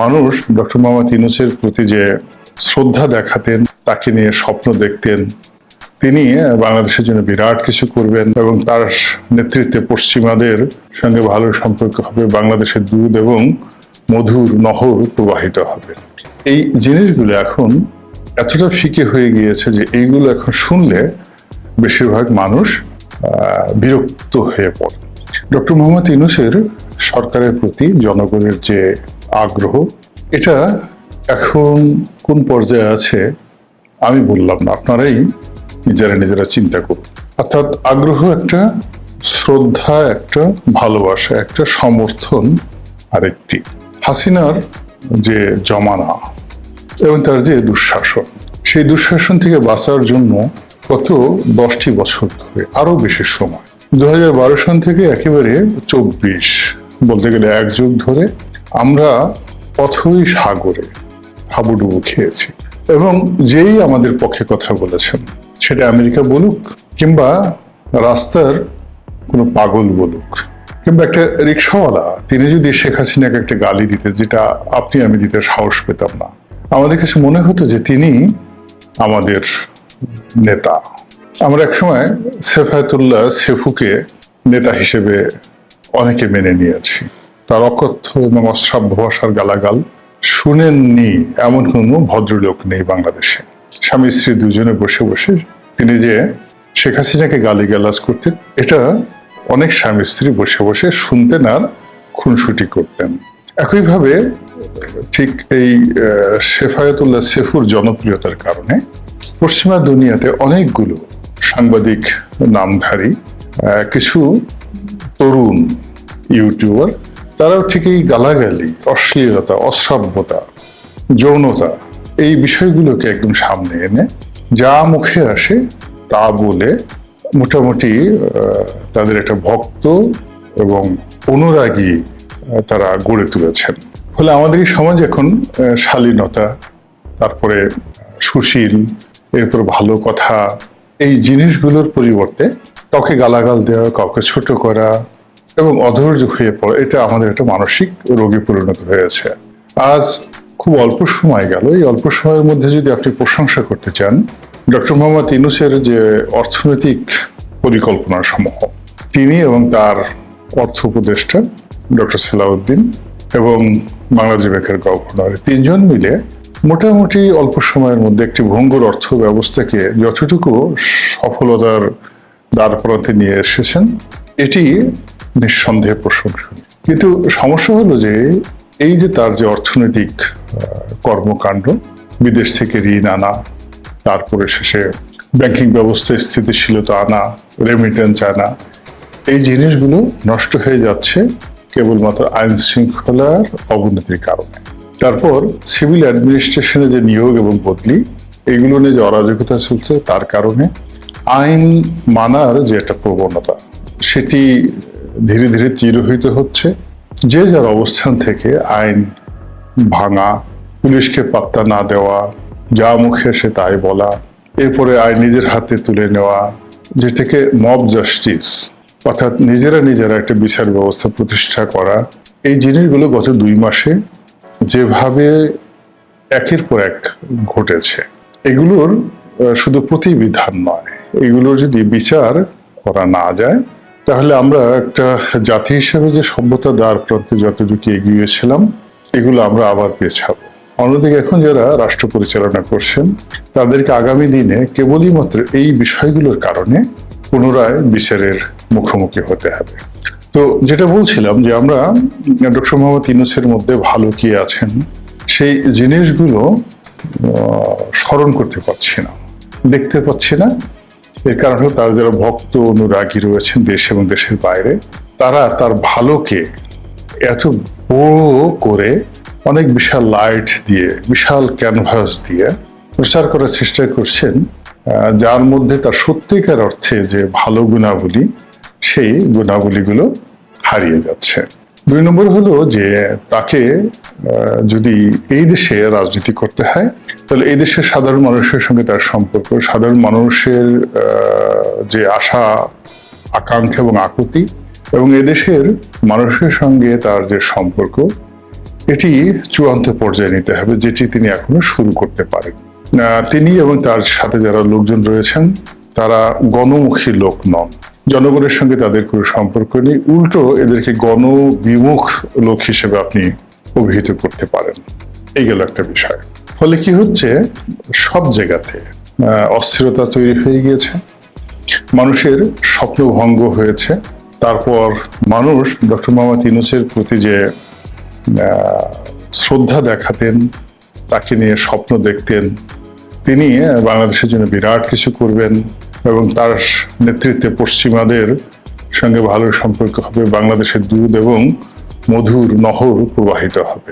মানুষ ডক্টর মোহাম্মদ ইউনুসের প্রতি যে শ্রদ্ধা দেখাতেন, তাকে নিয়ে স্বপ্ন দেখতেন। তিনি বাংলাদেশের জন্য বিরাট কিছু করবেন এবং তার নেতৃত্বে পশ্চিমাদের সঙ্গে ভালো সম্পর্ক হবে, বাংলাদেশের দুধ এবং মধুর নহর প্রবাহিত হবে। এই জিনিসগুলো এখন এতটা ফিকে হয়ে গিয়েছে যে এইগুলো এখন শুনলে বেশিরভাগ মানুষ বিরক্ত হয়ে পড়ে। ডক্টর মোহাম্মদ ইউনুসের সরকারের প্রতি, জনগণের যে আগ্রহ। এটা এখন কোন পর্যায়ে আছে আমি বললাম না, আপনারাই নিজেরা নিজেরা চিন্তা করুন। অর্থাৎ আগ্রহ একটা, শ্রদ্ধা একটা, ভালোবাসা একটা সমর্থন আরেকটি। হাসিনার যে জমানা এবং তার যে দুঃশাসন, সেই দুঃশাসন থেকে বাঁচার জন্য কত দশটি বছর ধরে আরও বেশি সময়। দু সন থেকে একেবারে চব্বিশ, বলতে গেলে এক যুগ ধরে আমরা পথই সাগরে হাবুডুবু খেয়েছি। এবং যেই আমাদের পক্ষে কথা বলেছেন, সেটা আমেরিকা বলুক কিংবা রাস্তার কোনো পাগল বলুক, কিংবা একটা রিক্সাওয়ালা, তিনি যদি শেখ হাসিনাকে একটা গালি দিতে যেটা আপনি আমি দিতে সাহস পেতাম না। আমাদের কাছে মনে হতো যে তিনি আমাদের নেতা। আমরা একসময় সেফায়তুল্লাহ সেফুকে নেতা হিসেবে অনেকে মেনে নিয়েছি। তার অকথ্য এবং অশ্রাব্য ভাষার গালাগাল শুনেননি এমন কোনো ভদ্রলোক নেই বাংলাদেশে। স্বামী স্ত্রী দুজনে বসে বসে তিনি যে শেখ হাসিনাকে গালি গালাজ করতেন, এটা অনেক স্বামী স্ত্রী বসে বসে শুনতেন আর খুনসুটি করতেন। একইভাবে ঠিক এই শেফায়তুল্লাহ সেফুর জনপ্রিয়তার কারণে পশ্চিমা দুনিয়াতে অনেকগুলো সাংবাদিক, নামধারী কিছু তরুণ ইউটিউবার তারাও ঠিক এই গালাগালি, অশ্লীলতা অশ্রাব্যতা যৌনতা, এই বিষয়গুলোকে একদম সামনে এনে যা মুখে আসে তা বলে মোটামুটি তাদের একটা ভক্ত এবং অনুরাগী তারা গড়ে তুলেছেন। ফলে আমাদের এই সমাজ এখন শালীনতা, তারপরে সুশীল, এরপর ভালো কথা, এই জিনিসগুলোর পরিবর্তে কাউকে গালাগাল দেওয়া, কাউকে ছোট করা এবং অধৈর্য হয়ে পড়ে, এটা আমাদের একটা মানসিক রোগে পরিণত হয়েছে। আজ খুব অল্প সময় গেল। এই অল্প সময়ের মধ্যে যদি আপনি প্রশংসা করতে চান, ডক্টর মোহাম্মদ ইনুসের যে অর্থনৈতিক পরিকল্পনা সমূহ তিনি এবং তার অর্থ উপদেষ্টা ডক্টর সেলাউদ্দিন এবং বাংলাদেশ ব্যাংকের গভর্নর তিনজন মিলে মোটামুটি অল্প সময়ের মধ্যে একটি ভঙ্গুর অর্থ ব্যবস্থাকে যতটুকু সফলতার দ্বার প্রান্তে নিয়ে এসেছেন, এটি নিঃসন্দেহে প্রশংসনীয় কিন্তু সমস্যা হলো যে, এই যে তার যে অর্থনৈতিক কর্মকাণ্ড, বিদেশ থেকে ঋণ আনা, তারপরে শেষে ব্যাংকিং ব্যবস্থায় স্থিতিশীলতা আনা রেমিটেন্স আনা, এই জিনিসগুলো নষ্ট হয়ে যাচ্ছে কেবলমাত্র আইন শৃঙ্খলার অবনতির কারণে। তারপর সিভিল অ্যাডমিনিস্ট্রেশনে যে নিয়োগ এবং বদলি, এগুলো নিয়ে যে অরাজকতা চলছে তার কারণে আইন মানার যে একটা প্রবণতা, সেটি ধীরে ধীরে তিরোহিত হচ্ছে। যে যার অবস্থান থেকে আইন ভাঙা, পুলিশকে পাত্তা না দেওয়া, যা মুখে সে তাই বলা, এরপরে আইন নিজের হাতে তুলে নেওয়া, যেটাকে মব জাস্টিস অর্থাৎ নিজেরা নিজেরা একটা বিচার ব্যবস্থা প্রতিষ্ঠা করা, এই জিনিসগুলো গত দুই মাসে যেভাবে একের পর এক ঘটেছে, এগুলোর শুধু প্রতিবিধান নয়। এগুলোর যদি বিচার করা না যায় তাহলে আমরা একটা জাতি হিসেবে যে সভ্যতা দ্বার প্রান্তে যতটুকু এগিয়েছিলাম, এগুলো আমরা আবার পেছাবো অন্যদিকে এখন যারা রাষ্ট্র পরিচালনা করছেন, তাদেরকে আগামী দিনে কেবলই মাত্র এই বিষয়গুলোর কারণে পুনরায় বিচারের মুখোমুখি হতে হবে। তো যেটা বলছিলাম যে আমরা ডক্টর মোহাম্মদ ইউনুসের মধ্যে ভালো কি আছেন, সেই জিনিসগুলো স্মরণ করতে পারছি না, দেখতে পাচ্ছি না। এর কারণ হলো তার যারা ভক্ত, অনুরাগী রয়েছেন দেশ এবং দেশের বাইরে, তারা তার ভালোকে এত বড় করে অনেক বিশাল লাইট দিয়ে, বিশাল ক্যানভাস দিয়ে প্রচার করার চেষ্টা করছেন যার মধ্যে তার সত্যিকার অর্থে যে ভালো গুণাবলী, সেই গুণাবলীগুলো হারিয়ে যাচ্ছে। দুই নম্বর হলো যে তাকে যদি এই দেশে রাজনীতি করতে হয়, তাহলে এই দেশের সাধারণ মানুষের সঙ্গে তার সম্পর্ক, সাধারণ মানুষের যে আশা, আকাঙ্ক্ষা এবং আকুতি, এবং এদেশের মানুষের সঙ্গে তার যে সম্পর্ক, এটি চূড়ান্ত পর্যায়ে নিতে হবে, যেটি তিনি এখনও শুরু করতে পারেন। তিনি এবং তার সাথে যারা লোকজন রয়েছেন, তারা গণমুখী লোক নন। জনগণের সঙ্গে তাদের কোনো সম্পর্ক নেই। উল্টো এদেরকে গণবিমুখ লোক হিসেবে আপনি অভিহিত করতে পারেন। এই গেল একটা বিষয়। ফলে কি হচ্ছে? সব জায়গাতে অস্থিরতা তৈরি হয়ে গিয়েছে। মানুষের স্বপ্নভঙ্গ হয়েছে। তারপর মানুষ ডক্টর মোহাম্মদ ইউনুসের প্রতি যে শ্রদ্ধা দেখাতেন, তাকে নিয়ে স্বপ্ন দেখতেন, তিনি বাংলাদেশের জন্য বিরাট কিছু করবেন। এবং তার নেতৃত্বে পশ্চিমাদের সঙ্গে ভালো সম্পর্ক হবে, বাংলাদেশের দুধ এবং মধুর নহর প্রবাহিত হবে।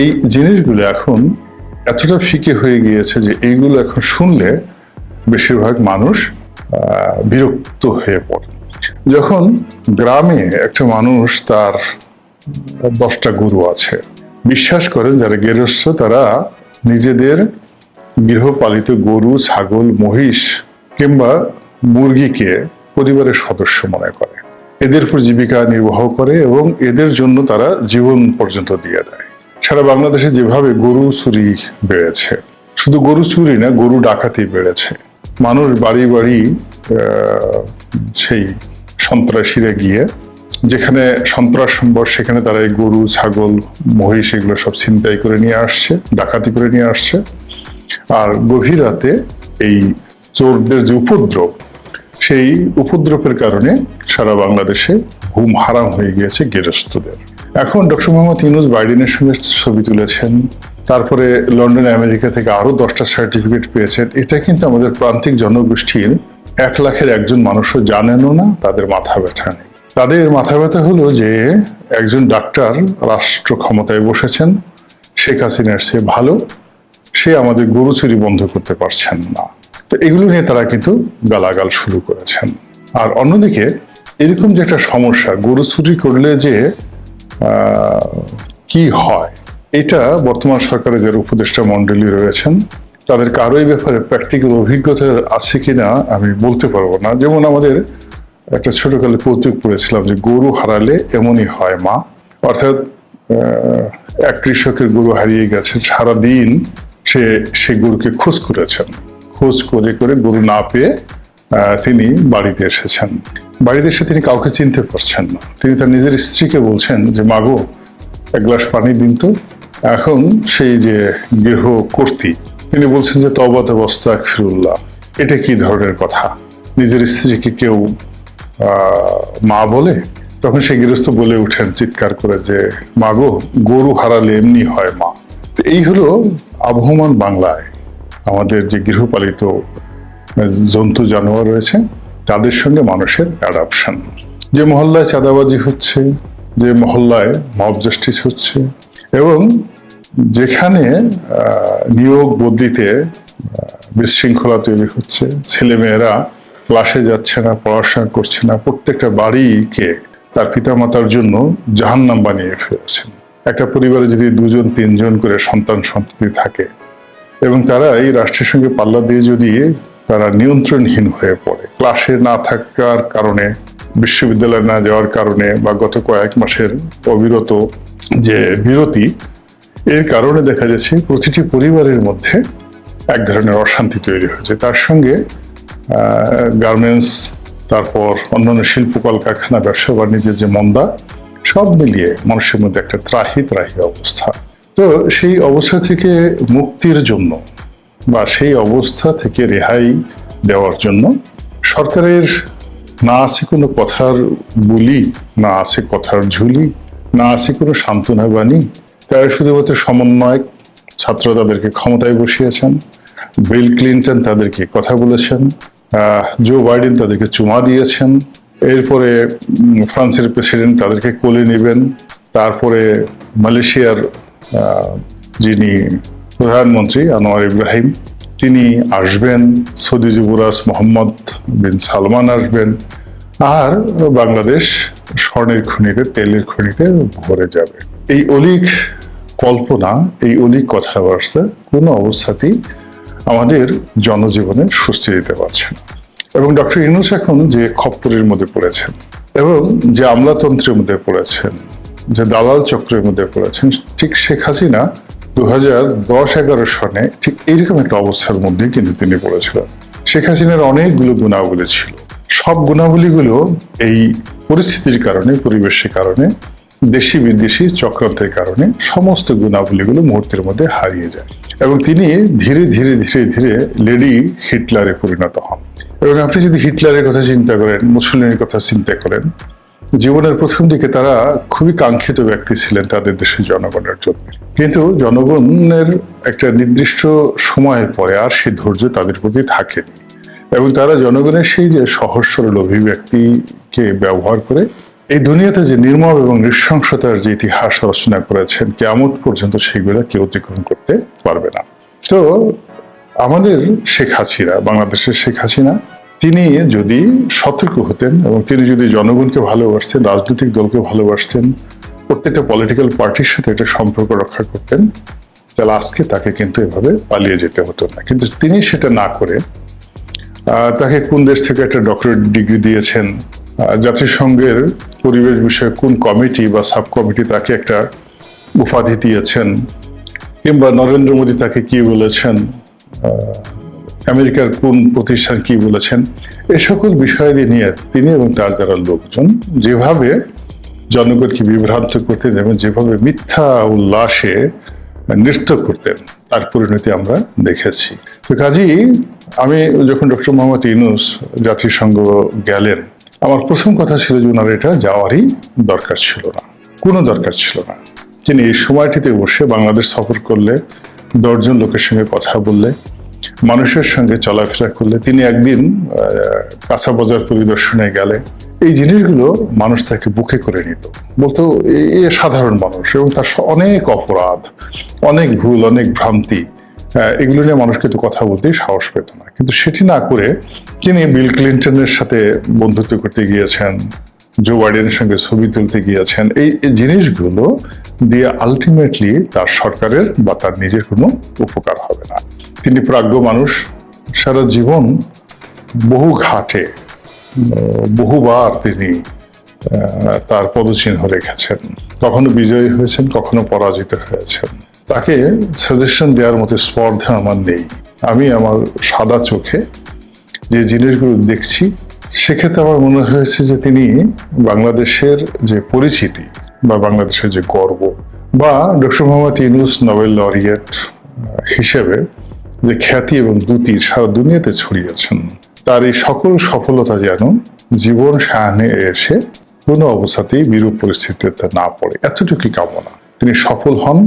এই জিনিসগুলো এখন এতটা ফিকে হয়ে গিয়েছে যে এইগুলো এখন শুনলে বেশিরভাগ মানুষ বিরক্ত হয়ে পড়ে। যখন গ্রামে একটা মানুষ তার দশটা গরু আছে, বিশ্বাস করেন যারা গেরস্থ তারা নিজেদের গৃহপালিত গরু, ছাগল, মহিষ কিংবা মুরগিকে পরিবারের সদস্য মনে করে। এদের উপর জীবিকা নির্বাহ করে এবং এদের জন্য তারা জীবন পর্যন্ত দিয়ে দেয়। সারা বাংলাদেশে যেভাবে গরু চুরি বেড়েছে, শুধু গরু চুরি না, গরু ডাকাতি বেড়েছে। মানুষ বাড়ি বাড়ি সেই সন্ত্রাসীরা গিয়ে, যেখানে সন্ত্রাস সম্ভব, সেখানে তারা এই গরু, ছাগল, মহিষ এগুলো সব ছিনতাই করে নিয়ে আসছে, ডাকাতি করে নিয়ে আসছে। আর গভীর রাতে এই চোরদের যে উপদ্রব, সেই উপদ্রবের কারণে সারা বাংলাদেশে ঘুম হারাম হয়ে গিয়েছে গেরস্থদের। এখন ডক্টর মোহাম্মদ ইউনুস বাইডেনের সঙ্গে ছবি তুলেছেন, তারপরে লন্ডন, আমেরিকা থেকে আরও দশটা সার্টিফিকেট পেয়েছেন। এটা কিন্তু আমাদের প্রান্তিক জনগোষ্ঠীর এক লাখের একজন মানুষও জানেনও না, তাদের মাথা ব্যথা নেই। তাদের মাথা ব্যথা হলো যে একজন ডাক্তার রাষ্ট্র ক্ষমতায় বসেছেন, শেখ হাসিনার সে ভালো, সে আমাদের গরু চুরি বন্ধ করতে পারছেন না। তো এগুলো নিয়ে তারা কিন্তু গালাগাল শুরু করেছেন। আর অন্যদিকে এরকম যে একটা সমস্যা গরু চুরি করলে যে কি হয়, এটা বর্তমান সরকারের যারা উপদেষ্টা মন্ডলী রয়েছেন তাদের কারোই ব্যাপারে প্র্যাকটিক্যাল অভিজ্ঞতা আছে কিনা আমি বলতে পারব না। যেমন আমাদের একটা ছোটকালে কৌতুক পড়েছিলাম যে, গরু হারালে এমনই হয় মা। অর্থাৎ এক কৃষকের গরু হারিয়ে গেছে, সারাদিন সে সে গরুকে খোঁজ করেছেন। খোঁজ করে করে গরু না পেয়ে তিনি বাড়িতে এসেছেন। বাড়িতে এসে তিনি কাউকে চিনতে পারছেন না। তিনি তার নিজের স্ত্রীকে বলছেন যে মাগো এক গ্লাস পানি দিন তো। এখন সেই যে গৃহ কর্তী, তিনি বলছেন যে তবাত অবস্থা ফিরুল্লাহ এটা কি ধরনের কথা? নিজের স্ত্রীকে কেউ মা বলে? তখন সেই গৃহস্থ বলে উঠেন চিৎকার করে যে মাগো গরু হারালে এমনি হয় মা। এই হলো আবহমান বাংলায় আমাদের যে গৃহপালিত জন্তু জানোয়ার রয়েছে, তাদের সঙ্গে মানুষের অ্যাডাপশন যে মহল্লায় চাঁদাবাজি হচ্ছে, যে মহল্লায় মব জাস্টিস হচ্ছে এবং যেখানে নিয়োগ বদলিতে বিশৃঙ্খলা তৈরি হচ্ছে, ছেলেমেয়েরা ক্লাসে যাচ্ছে না, পড়াশোনা করছে না, প্রত্যেকটা বাড়িকে তার পিতামাতার জন্য জাহান্নাম বানিয়ে ফেলেছেন। একটা পরিবারে যদি দুজন, তিনজন করে সন্তান সন্ততি থাকে এবং তারা এই রাষ্ট্রের সঙ্গে পাল্লা দিয়ে যদি তারা নিয়ন্ত্রণহীন হয়ে পড়ে, ক্লাসে না থাকার কারণে, বিশ্ববিদ্যালয়ে না যাওয়ার কারণে বা গত কয়েক মাসের অবিরত যে বিরতি, এর কারণে দেখা যাচ্ছে প্রতিটি পরিবারের মধ্যে এক ধরনের অশান্তি তৈরি হয়েছে। তার সঙ্গে গার্মেন্টস তারপর অন্যান্য শিল্প কলকারখানা ব্যবসা, বাণিজ্যের যে মন্দা, সব মিলিয়ে মানুষের মধ্যে একটা ত্রাহি ত্রাহি অবস্থা। তো সেই অবস্থা থেকে মুক্তির জন্য বা সেই অবস্থা থেকে রেহাই দেওয়ার জন্য সরকারের না আছে কোনো কথার বুলি, না আছে কথার ঝুলি, না আছে কোনো সান্ত্বনা বাণী, তারা শুধুমাত্র সমন্বয়ক ছাত্র তাদেরকে ক্ষমতায় বসিয়েছেন, বিল ক্লিন্টন তাদেরকে কথা বলেছেন জো বাইডেন তাদেরকে চুমা দিয়েছেন, এরপরে ফ্রান্সের প্রেসিডেন্ট তাদেরকে কোলে নেবেন, তারপরে মালয়েশিয়ার যিনি প্রধানমন্ত্রী, আনোয়ার ইব্রাহিম, তিনি আসবেন, সৌদি যুবরাজ মোহাম্মদ বিন সালমান আসবেন, আর বাংলাদেশ স্বর্ণের খনিতে, তেলের খনিতে ভরে যাবে। এই অলিক কল্পনা, এই অলিক কথাবার্তা কোনো অবস্থাতেই আমাদের জনজীবনে স্বস্তি দিতে পারছে এবং ডক্টর ইউনুস এখন যে খপ্পরের মধ্যে পড়েছেন এবং যে আমলাতন্ত্রের মধ্যে পড়েছেন যে দালাল চক্রের মধ্যে পড়েছেন, ঠিক শেখ হাসিনা দু হাজার দশ এগারো সনে ঠিক এইরকম একটা অবস্থার মধ্যে কিন্তু তিনি পড়েছিলেন। শেখ হাসিনার অনেকগুলো গুণাবলী ছিল। সব গুণাবলীগুলো এই পরিস্থিতির কারণে, পরিবেশের কারণে দেশি বিদেশি চক্রান্তের কারণে সমস্ত গুণাবলীগুলো মুহূর্তের মধ্যে হারিয়ে যায়। এবং তিনি ধীরে ধীরে ধীরে ধীরে লেডি হিটলারে পরিণত হন। এবং আপনি যদি হিটলারের কথা চিন্তা করেন, মুসলিমের কথা চিন্তা করেন জীবনের প্রথম দিকে তারা খুবই কাঙ্ক্ষিত ব্যক্তি ছিলেন তাদের দেশের জনগণের জন্য। কিন্তু জনগণের একটা নির্দিষ্ট সময়ের পরে আর সেই ধৈর্য তাদের প্রতি থাকেনি। এবং তারা জনগণের সেই যে সহজ সরল অভিব্যক্তিকে ব্যবহার করে এই দুনিয়াতে যে নির্মম এবং নৃশংসতার যে ইতিহাস রচনা করেছেন কেমন পর্যন্ত সেইগুলো কেউ অতিক্রম করতে পারবে না। তো আমাদের শেখ হাসিনা, বাংলাদেশের শেখ হাসিনা তিনি যদি সতর্ক হতেন এবং তিনি যদি জনগণকে ভালোবাসতেন, রাজনৈতিক দলকে ভালোবাসতেন, প্রত্যেকটা পলিটিক্যাল পার্টির সাথে একটা সম্পর্ক রক্ষা করতেন, তাহলে আজকে তাকে কিন্তু এভাবে পালিয়ে যেতে হতো না। কিন্তু তিনি সেটা না করে তাকে কোন দেশ থেকে একটা ডক্টরেট ডিগ্রি দিয়েছেন জাতিসংঘের পরিবেশ বিষয়ে কোন কমিটি বা সাব কমিটি তাকে একটা উপাধি দিয়েছেন, কিংবা নরেন্দ্র মোদী তাকে কি বলেছেন আমেরিকার কোন প্রতিষ্ঠান কি বলেছেন? এ সকল বিষয়াদি নিয়ে তিনি এবং তার যারা লোকজন যেভাবে জনগণকে বিভ্রান্ত করতেন এবং যেভাবে মিথ্যা উল্লাসে নৃত্য করতেন, তার পরিণতি আমরা দেখেছি। তো কাজেই আমি যখন ডক্টর মোহাম্মদ ইউনুস জাতিসংঘ গেলেন, আমার প্রথম কথা ছিল যে ওনার এটা যাওয়ারই দরকার ছিল না, কোনো দরকার ছিল না। তিনি এই সময়টিতে বসে বাংলাদেশ সফর করলে, দশজন লোকের সঙ্গে কথা বললে মানুষের সঙ্গে চলাফেরা করলে তিনি একদিন কাঁচা বাজার পরিদর্শনে গেলে এই জিনিসগুলো মানুষ তাকে বুকে করে নিত। বলতো, এ- সাধারণ মানুষ এবং তার অনেক অপরাধ, অনেক ভুল, অনেক ভ্রান্তি এগুলো নিয়ে মানুষ কিন্তু কথা বলতে সাহস পেত না। কিন্তু সেটি না করে তিনি বিল ক্লিন্টনের সাথে বন্ধুত্ব করতে গিয়েছেন, জো বাইডেনের সঙ্গে ছবি তুলতে গিয়েছেন। এই জিনিসগুলো দিয়ে আলটিমেটলি তার সরকারের বা তার নিজের কোনো উপকার হবে না। তিনি প্রাজ্ঞ মানুষ। সারা জীবন বহু ঘাটে, বহুবার তিনি তার পদচিহ্ন রেখেছেন। কখনো বিজয়ী হয়েছেন, কখনো পরাজিত হয়েছেন। তাকে সাজেশন দেওয়ার মতো স্পর্ধা আমার নেই। আমি আমার সাদা চোখে যে জিনিসগুলো দেখছি, সেক্ষেত্রে আমার মনে হয়েছে যে তিনি বাংলাদেশের যে পরিচিতি বা বাংলাদেশের যে গর্ব বা doctor Muhammad Yunus Nobel laureate হিসেবে যে খ্যাতি এবং দুতি সারা দুনিয়াতে ছড়িয়েছেন, তার এই সকল সফলতা যেন জীবন সায়ানে এসে কোনো অবস্থাতেই বিরূপ পরিস্থিতিতে না পড়ে। এতটুকুই কামনা। তিনি সফল হন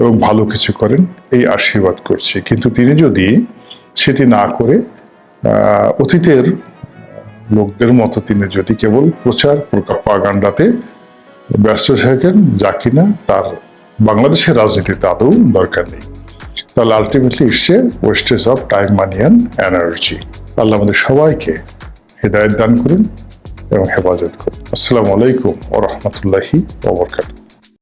এবং ভালো কিছু করেন, এই আশীর্বাদ করছি। কিন্তু তিনি যদি সেটি না করে অতীতের লোকদের মতো তিনি যদি কেবল প্রচার প্রকাগান্ডাতে ব্যস্ত থাকেন, যা কিনা তার বাংলাদেশের রাজনীতিতে আদৌ দরকার নেই। তাহলে ultimately ইসছে wastage of time money and energy তাহলে আমাদের সবাইকে হেদায়ত দান করুন এবং হেফাজত করুন। আসসালামু আলাইকুম ও রহমতুল্লাহি ওবরকাত